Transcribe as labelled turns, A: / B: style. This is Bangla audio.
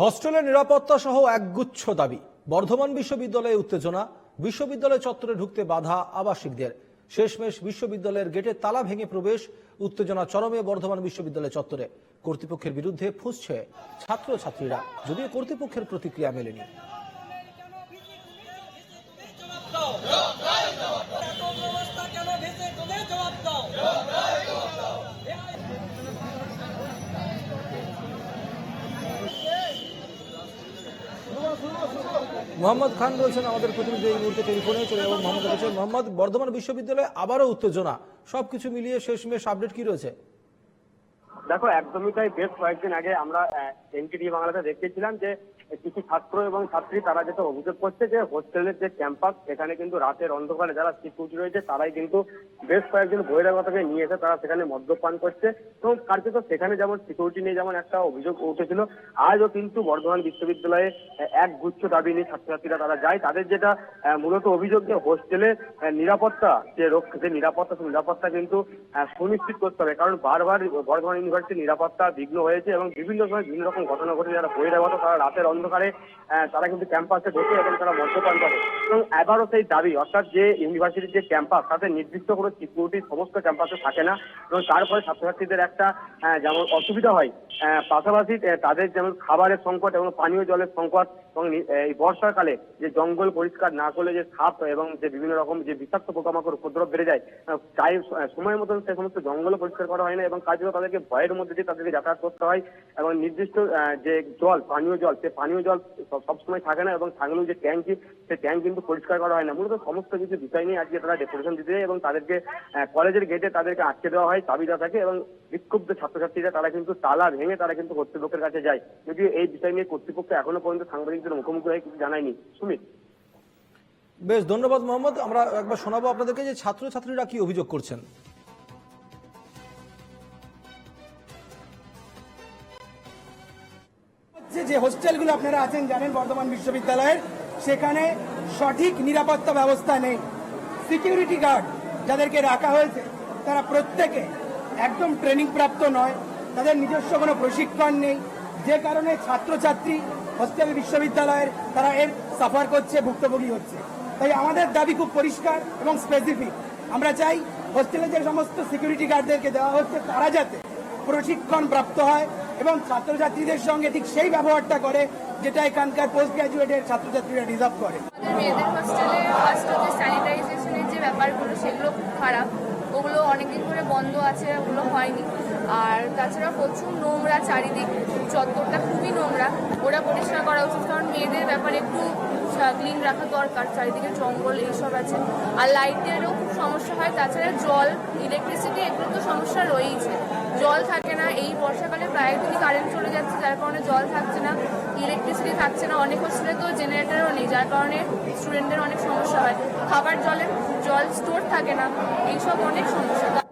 A: হস্টেলের নিরাপত্তা সহ একগুচ্ছ দাবি। বর্ধমান বিশ্ববিদ্যালয়ে উত্তেজনা, বিশ্ববিদ্যালয় চত্বরে ঢুকতে বাধা আবাসিকদের। শেষমেশ বিশ্ববিদ্যালয়ের গেটে তালা ভেঙে প্রবেশ, উত্তেজনা চরমে বর্ধমান বিশ্ববিদ্যালয় চত্বরে। কর্তৃপক্ষের বিরুদ্ধে ফুঁসছে ছাত্রছাত্রীরা, যদিও কর্তৃপক্ষের প্রতিক্রিয়া মেলেনি। মোহাম্মদ খান রয়েছেন আমাদের প্রতিনিধি এই মুহূর্তে টেলিফোনে চলে এবং মোহাম্মদ বলছেন, মোহাম্মদ, বর্ধমান বিশ্ববিদ্যালয়ে আবারও উত্তেজনা। সবকিছু মিলিয়ে শেষমেশ আপডেট কি রয়েছে?
B: দেখো, একদমই তাই। বেশ কয়েকদিন আগে আমরা এনটিডি বাংলাতে দেখেছিলাম যে কিছু ছাত্র এবং ছাত্রী তারা যেটা অভিযোগ করছে যে হোস্টেলের যে ক্যাম্পাস, সেখানে কিন্তু রাতের অন্ধকারে যারা সিকিউরিটি রয়েছে, তারাই কিন্তু বেশ কয়েকজন বহিরাগতকে নিয়ে এসে তারা সেখানে মদ্যপান করছে। এবং কার্যত সেখানে যেমন সিকিউরিটি নিয়ে যেমন একটা অভিযোগ উঠেছিল, আজও কিন্তু বর্ধমান বিশ্ববিদ্যালয়ে এক গুচ্ছ দাবি নিয়ে ছাত্রছাত্রীরা তারা যায়। তাদের যেটা মূলত অভিযোগ যে হোস্টেলে নিরাপত্তা, যে রক্ষা, যে নিরাপত্তা, সেই নিরাপত্তা কিন্তু সুনিশ্চিত করতে হবে। কারণ বারবার বর্ধমান ইউনিভার্সিটির নিরাপত্তা বিঘ্ন হয়েছে এবং বিভিন্ন সময় বিভিন্ন রকম ঘটনা ঘটে যারা বহিরাগত, তারা রাতের অন্ধকারে তারা কিন্তু ক্যাম্পাসে ঢোকে এবং তারা মদ্যপান করে। এবং এবারও সেই দাবি, অর্থাৎ যে ইউনিভার্সিটির যে ক্যাম্পাস তাতে নির্দিষ্ট কোনো সিকিউরিটি সমস্ত ক্যাম্পাসে থাকে না। এবং তারপরে ছাত্রছাত্রীদের একটা যেমন অসুবিধা হয় পাশাপাশি তাদের যেমন খাবারের সংকট এবং পানীয় জলের সংকট এবং এই বর্ষাকালে যে জঙ্গল পরিষ্কার না করলে যে সাপ এবং যে বিভিন্ন রকম যে বিষাক্ত পোকামাকড়, উপদ্রব বেড়ে যায় তাই সময় মতন সে সমস্ত জঙ্গল পরিষ্কার করা হয় না এবং কাজেও তাদেরকে ভয়ের মধ্যে দিয়ে তাদেরকে যাতায়াত করতে হয় এবং নির্দিষ্ট যে জল, পানীয় জল, সে পানীয় জল সব- সবসময় থাকে না এবং থাকলেও যে ট্যাঙ্কি, সে ট্যাঙ্ক কিন্তু পরিষ্কার করা হয় না। মূলত সমস্ত কিছু বিষয় নিয়ে আজকে তারা ডেপুটেশন দিতে এবং তাদেরকে কলেজের গেটে তাদেরকে আটকে দেওয়া হয়, চাবি দেওয়া থাকে এবং বিক্ষুব্ধ ছাত্রছাত্রীরা তারা কিন্তু তালা ভেঙে তারা কিন্তু কর্তৃপক্ষের কাছে যায়। যদিও এই বিষয় নিয়ে কর্তৃপক্ষ এখনও পর্যন্ত সাংবাদিকদের মুখোমুখি হয়ে কিছু জানায়নি। সুমিত?
A: বেশ, ধন্যবাদ মোহাম্মদ। আমরা একবার শোনাবো আপনাদেরকে যে ছাত্রছাত্রীরা কি অভিযোগ করছেন।
C: যে হোস্টেলগুলো আপনারা আছেন জানেন বর্ধমান বিশ্ববিদ্যালয়ের, সেখানে সঠিক নিরাপত্তা ব্যবস্থা নেই। সিকিউরিটি গার্ড যাদেরকে রাখা হয়েছে, তারা প্রত্যেকে একদম ট্রেনিং প্রাপ্ত নয়। তাদের নিজস্ব কোনো প্রশিক্ষণ নেই। যে কারণে ছাত্রছাত্রী হোস্টেল বিশ্ববিদ্যালয়ের, তারা এর সাফার করছে, ভুক্তভোগী হচ্ছে। তাই আমাদের দাবি খুব পরিষ্কার এবং স্পেসিফিক আমরা চাই হোস্টেলে যে সমস্ত সিকিউরিটি গার্ডদেরকে দেওয়া হচ্ছে, তারা যাতে প্রশিক্ষণ প্রাপ্ত হয় এবং ছাত্রছাত্রীদের সঙ্গে ঠিক সেই ব্যবহারটা করে যেটা এখানকার পোস্ট গ্রাজুয়েটের ছাত্রছাত্রীরা ডিজার্ভ করে।
D: স্যানিটাইজেশনের যে ব্যাপারগুলো, সেগুলো খুব খারাপ। অনেকদিন ধরে বন্ধ আছে, ওগুলো হয়নি। আর তাছাড়া প্রচুর নোংরা চারিদিক, চত্বরটা খুবই নোংরা। ওরা পরিষ্কার করা উচিত, কারণ মেয়েদের ব্যাপারে একটু ক্লিন রাখা দরকার, চারিদিকে জঙ্গল এইসব আছে। আর লাইটেরও খুব সমস্যা হয়, তাছাড়া জল ইলেকট্রিসিটি এগুলো তো সমস্যা রয়েইছে। জল থাকে না, এই বর্ষাকালে প্রায় দিনই কারেন্ট চলে যাচ্ছে, যার কারণে জল থাকছে না। ইলেকট্রিসিটি থাকছে না, অনেক হোস্টেলে তো জেনারেটরও নেই, যার কারণে স্টুডেন্টদের অনেক সমস্যা হয়। খাবার জলের, জল স্টোর থাকে না, এইসব অনেক সমস্যা।